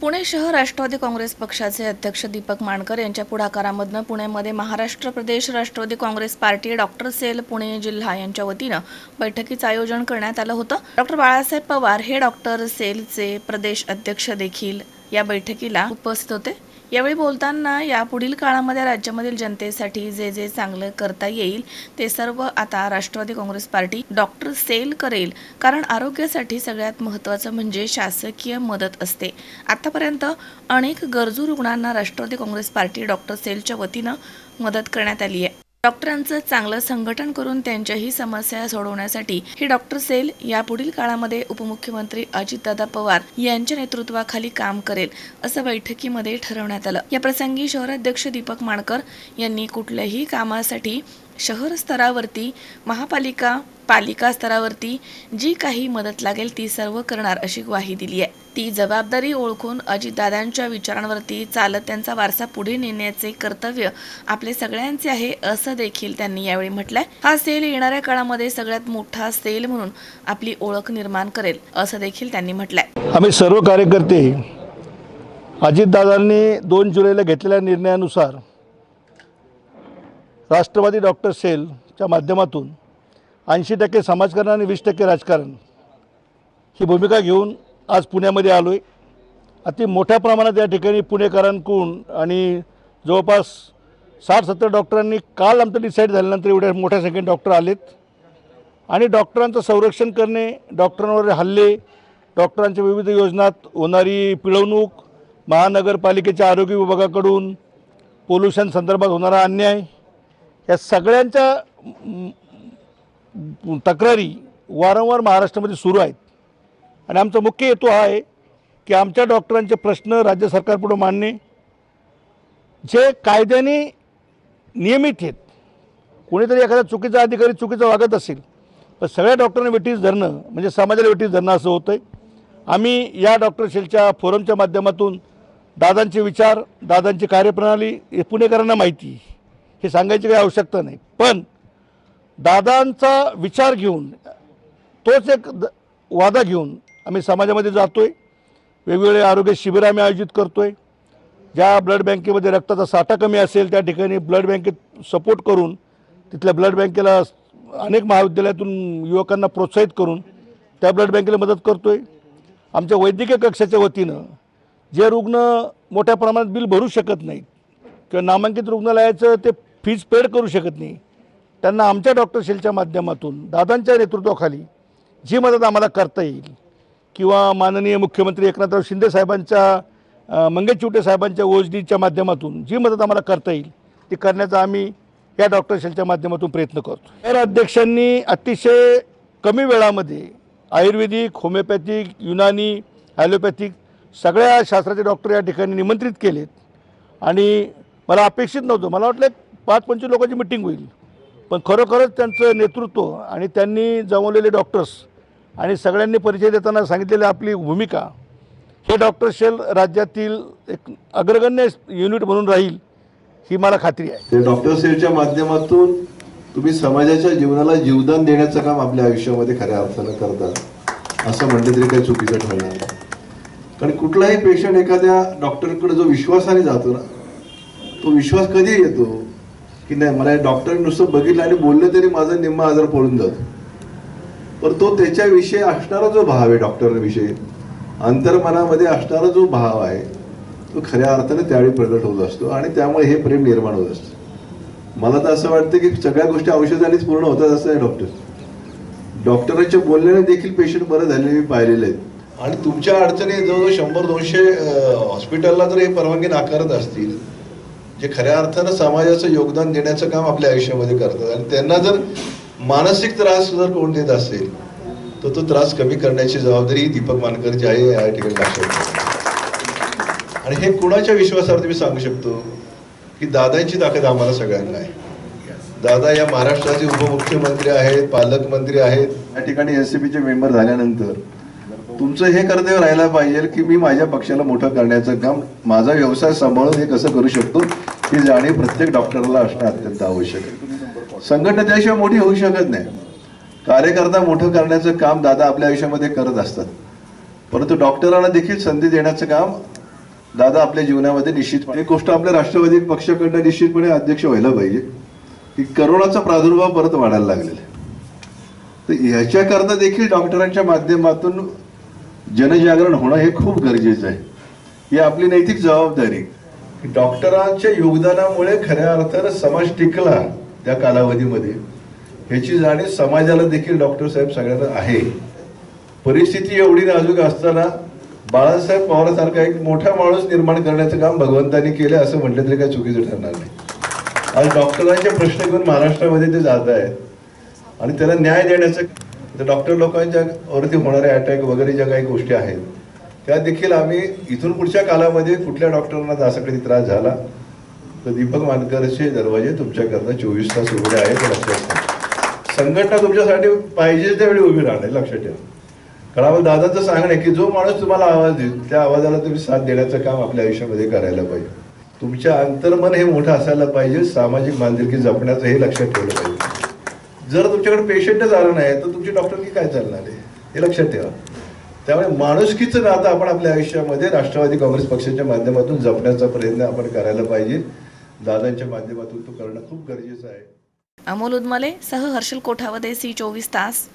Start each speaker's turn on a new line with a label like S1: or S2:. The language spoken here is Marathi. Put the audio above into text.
S1: पुणे शहर राष्ट्रवादी काँग्रेस पक्षाचे अध्यक्ष दीपक माणकर यांच्या पुढाकारामधनं पुण्यामध्ये Maharashtra Pradesh Rashtrawadi Congress party doctor cell Pune जिल्हा यांच्या वतीनं बैठकीचं आयोजन करण्यात आलं होतं. डॉक्टर बाळासाहेब पवार हे डॉक्टर सेलचे प्रदेश अध्यक्ष देखील या बैठकीला उपस्थित होते. यावेळी बोलताना यापुढील काळामध्ये राज्यामधील जनतेसाठी जे जे चांगलं करता येईल ते सर्व आता Rashtrawadi Congress party doctor cell करेल. कारण आरोग्यासाठी सगळ्यात महत्त्वाचं म्हणजे शासकीय मदत असते. आतापर्यंत अनेक गरजू रुग्णांना राष्ट्रवादी काँग्रेस पार्टी डॉक्टर सेलच्या वतीनं मदत करण्यात आली आहे. डॉक्टरांचं चांगलं संघटन करून त्यांच्याही समस्या सोडवण्यासाठी ही डॉक्टर सेल यापुढील काळामध्ये उपमुख्यमंत्री अजितदादा पवार यांच्या नेतृत्वाखाली काम करेल असं बैठकीमध्ये ठरवण्यात आलं. या प्रसंगी शहराध्यक्ष दीपक माणकर यांनी कुठल्याही कामासाठी शहर स्तरावरती महापालिका पालिका स्तरावरती जी काही मदत लागेल ती सर्व करणार अशी ग्वाही दिली आहे. ती जबाबदारी ओळखून अजितदादांच्या विचारांवरती चालत त्यांचा वारसा पुढे नेण्याचे कर्तव्य आपले सगळ्यांचे आहे असं देखील त्यांनी यावेळी म्हटलंय. हा सेल येणाऱ्या काळामध्ये सगळ्यात मोठा सेल म्हणून आपली ओळख निर्माण करेल असं देखील त्यांनी म्हटलंय.
S2: आम्ही सर्व कार्यकर्ते अजितदादांनी दोन जुलैला घेतलेल्या निर्णयानुसार राष्ट्रवादी डॉक्टर सेलच्या माध्यमातून ऐंशी टक्के समाजकारण आणि वीस टक्के राजकारण ही भूमिका घेऊन आज पुण्यामध्ये आलो आहे अति मोठ्या प्रमाणात या ठिकाणी पुणेकरांकडून आणि जवळपास साठ सत्तर डॉक्टरांनी काल आमचं डिसाईड झाल्यानंतर एवढ्या मोठ्या संख्येने डॉक्टर आलेत. आणि डॉक्टरांचं संरक्षण करणे डॉक्टरांवर हल्ले डॉक्टरांच्या विविध योजनात होणारी पिळवणूक महानगरपालिकेच्या आरोग्य विभागाकडून पोल्युशन संदर्भात होणारा अन्याय या सगळ्यांच्या तक्रारी वारंवार महाराष्ट्रामध्ये सुरू आहेत. आणि आमचा मुख्य हेतू हा आहे की आमच्या डॉक्टरांचे प्रश्न राज्य सरकारपुढं मांडणे. जे कायद्याने नियमित आहेत कोणीतरी एखादा चुकीचा अधिकारी चुकीचं वागत असेल पण सगळ्या डॉक्टरांना वेटीस धरणं म्हणजे समाजाला वेटीस धरणं असं होतं आहे आम्ही या डॉक्टर शेलच्या फोरमच्या माध्यमातून दादांचे विचार दादांची कार्यप्रणाली हे पुणेकरांना माहिती हे सांगायची काही आवश्यकता नाही. पण दादांचा विचार घेऊन तोच एक द वादा घेऊन आम्ही समाजामध्ये जातो आहे वेगवेगळे आरोग्य शिबिरं आम्ही आयोजित करतो आहे ज्या ब्लड बँकेमध्ये रक्ताचा साठा कमी असेल त्या ठिकाणी ब्लड बँकेत सपोर्ट करून तिथल्या ब्लड बँकेला अनेक महाविद्यालयातून युवकांना प्रोत्साहित करून त्या ब्लड बँकेला मदत करतो आहे आमच्या वैद्यकीय कक्षाच्या वतीनं जे रुग्ण मोठ्या प्रमाणात बिल भरू शकत नाहीत किंवा नामांकित रुग्णालयाचं ते फीज पेड करू शकत नाही त्यांना आमच्या डॉक्टर शेलच्या माध्यमातून दादांच्या नेतृत्वाखाली जी मदत आम्हाला करता येईल किंवा माननीय मुख्यमंत्री एकनाथराव शिंदे साहेबांच्या अ, साहेबांच्या ओजडीच्या माध्यमातून जी मदत आम्हाला करता येईल ती करण्याचा आम्ही या डॉक्टर शेलच्या माध्यमातून प्रयत्न करतो. तर अध्यक्षांनी अतिशय कमी वेळामध्ये आयुर्वेदिक होमिओपॅथिक युनानी ॲलोपॅथिक सगळ्या शास्त्राचे डॉक्टर या ठिकाणी निमंत्रित केलेत. आणि मला अपेक्षित नव्हतं मला वाटलं एक पाच पंचवीस लोकांची मिटिंग होईल. पण खरोखरच त्यांचं नेतृत्व आणि त्यांनी जमवलेले डॉक्टर्स आणि सगळ्यांनी परिचय देताना सांगितलेली आपली भूमिका हे डॉक्टर शेल राज्यातील एक अग्रगण्य युनिट म्हणून राहील ही मला खात्री आहे.
S3: डॉक्टर सेलच्या माध्यमातून तुम्ही समाजाच्या जीवनाला जीवदान देण्याचं काम आपल्या आयुष्यामध्ये खऱ्या अर्थानं करतात असं म्हणलं तरी काही चुकीचं ठरणार नाही. कारण कुठलाही पेशंट एखाद्या डॉक्टरकडे जो विश्वासाने जातो ना तो विश्वास कधी येतो की नाही मला डॉक्टर नुसतं बघितलं आणि बोललं तरी माझा निम्मा आजार पळून जातो. पण तो त्याच्याविषयी असणारा जो भाव आहे डॉक्टरविषयी अंतर्मनामध्ये असणारा जो भाव आहे तो खऱ्या अर्थाने त्यावेळी प्रगट होत असतो आणि त्यामुळे हे प्रेम निर्माण होत असतं. मला तर असं वाटतं की सगळ्या गोष्टी औषधानेच पूर्ण होतात असं आहे डॉक्टर. डॉक्टरांच्या बोलण्याने देखील पेशंट बरं झालेले मी पाहिलेले आहेत. आणि तुमच्या अडचणी जवळजवळ शंभर दोनशे हॉस्पिटलला जर हे परवानगी नाकारत असतील. जे खऱ्या अर्थानं समाजाचं योगदान देण्याचं काम आपल्या आयुष्यामध्ये करतात. आणि त्यांना जर मानसिक त्रास जर कोण देत असेल तर तो त्रास कमी करण्याची जबाबदारी दीपक मानकरची आहे या ठिकाणी दाखवतो आणि हे कुणाच्या विश्वासावर मी सांगू शकतो की दादांची ताकद आम्हाला सगळ्यांना आहे. दादा या महाराष्ट्राचे उपमुख्यमंत्री आहेत पालकमंत्री आहेत. या ठिकाणी एस चे मेंबर झाल्यानंतर तुमचं हे कर्तव्य राहायला पाहिजे की मी माझ्या पक्षाला मोठं करण्याचं काम माझा व्यवसाय सांभाळून हे कसं करू शकतो ही जाणीव प्रत्येक डॉक्टरला असणं अत्यंत आवश्यक आहे. संघटना त्याशिवाय मोठी होऊ शकत नाही. कार्यकर्ता मोठं करण्याचं काम दादा आपल्या आयुष्यामध्ये करत असतात. परंतु डॉक्टरांना देखील संधी देण्याचं काम दादा आपल्या जीवनामध्ये निश्चितपणे एक गोष्ट आपल्या राष्ट्रवादी पक्षाकडनं निश्चितपणे अध्यक्ष व्हायला पाहिजे की करोनाचा प्रादुर्भाव परत वाढायला लागलेला आहे. तर ह्याच्याकरता देखील डॉक्टरांच्या माध्यमातून जनजागरण होणं हे खूप गरजेचं आहे. ही आपली नैतिक जबाबदारी. डॉक्टरांच्या योगदानामुळे खऱ्या अर्थानं समाज टिकला. त्या कालावधीमध्ये ह्याची जाणीव समाजाला देखील डॉक्टर साहेब सगळ्यांना आहे. परिस्थिती एवढी नाजूक असताना बाळासाहेब पवारासारखा एक मोठा माणूस निर्माण करण्याचं काम भगवंतानी केलं असं म्हटलं तरी काही चुकीचं ठरणार नाही. आज डॉक्टरांचे प्रश्न घेऊन महाराष्ट्रामध्ये ते जात आहेत आणि त्याला न्याय देण्याचं तर डॉक्टर लोकांच्या वरती होणारे अटॅक वगैरे ज्या काही गोष्टी आहेत त्या देखील आम्ही इथून पुढच्या कालामध्ये कुठल्या डॉक्टरांना असा त्रास झाला तर दीपक मानकरचे दरवाजे तुमच्याकरता चोवीस तास उघडे आहेत लक्षात ठेवा. संघटना तुमच्यासाठी पाहिजे त्यावेळी उभी राहणार लक्षात ठेवा. कारण आपण दादाचं सांगणं आहे की जो माणूस तुम्हाला आवाज देईल त्या आवाजाला तुम्ही साथ देण्याचं काम आपल्या आयुष्यामध्ये करायला पाहिजे. तुमच्या अंतर्मन हे मोठं असायला पाहिजे सामाजिक बांधिलकी जपण्याचं हे लक्षात ठेवलं पाहिजे. जर तुमच्याकडे पेशंटच आलं नाही तर तुमची डॉक्टरकी काय चालणार आहे? हे लक्षात ठेवा. त्यामुळे माणुसकीचं नातं आपण आपल्या आयुष्यामध्ये राष्ट्रवादी काँग्रेस पक्षाच्या माध्यमातून जपण्याचा प्रयत्न आपण करायला पाहिजे. दादांच्या माध्यमातून तो करणं खूप गरजेचं आहे.
S1: अमोल उदमले सह हर्षल कोठावदे सी चोवीस तास.